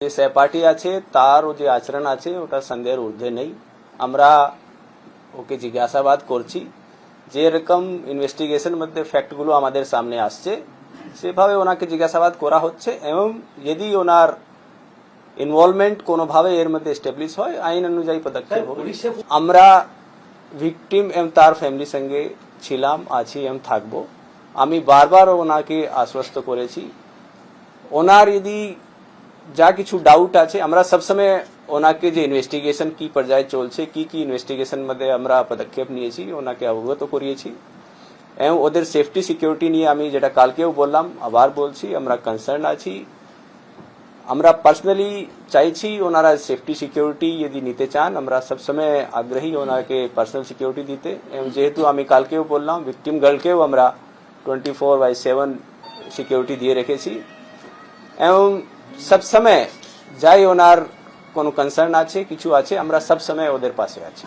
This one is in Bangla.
যে সহপাঠী আছে তারও যে আচরণ আছে ওটা সন্দেহের ঊর্ধ্বে নেই। আমরা ওকে জিজ্ঞাসাবাদ করছি যে রকম ইনভেস্টিগেশন মধ্যে ফ্যাক্টগুলো আমাদের সামনে আসছে সেভাবে ওনাকে জিজ্ঞাসাবাদ করা হচ্ছে এবং যদি ওনার ইনভলভমেন্ট কোনোভাবে এর মধ্যে এস্টাবলিশ হয় আইন অনুযায়ী পদক্ষেপ আমরা ভিকটিম এবং তার ফ্যামিলির সঙ্গে ছিলাম আছি এবং থাকব। আমি বারবার ওনাকে আশ্বস্ত করেছি। ওনার যদি যা কিছু ডাউট আছে, আমরা সবসময় ওনাকে যে ইনভেস্টিগেশন কি পর্যায়ে চলছে, কি কি ইনভেস্টিগেশন মধ্যে আমরা পদক্ষেপ নিয়েছি, ওনাকে অবগত করিয়েছি। এবং ওদের সেফটি সিকিউরিটি নিয়ে আমি যেটা কালকেও বললাম, আবার বলছি, আমরা কনসার্ন আছি। আমরা পার্সোনালি চাইছি ওনারা সেফটি সিকিউরিটি যদি নিতে চান, আমরা সবসময় আগ্রহী ওনাকে পার্সোনাল সিকিউরিটি দিতে। এবং যেহেতু আমি কালকেও বললাম ভিকটিম গার্লকেও আমরা twenty four by seven security দিয়ে রেখেছি। এবং সবসময় যাই ওনার কোনো কনসার্ন আছে কিছু আছে আমরা সবসময় ওদের পাশে আছি।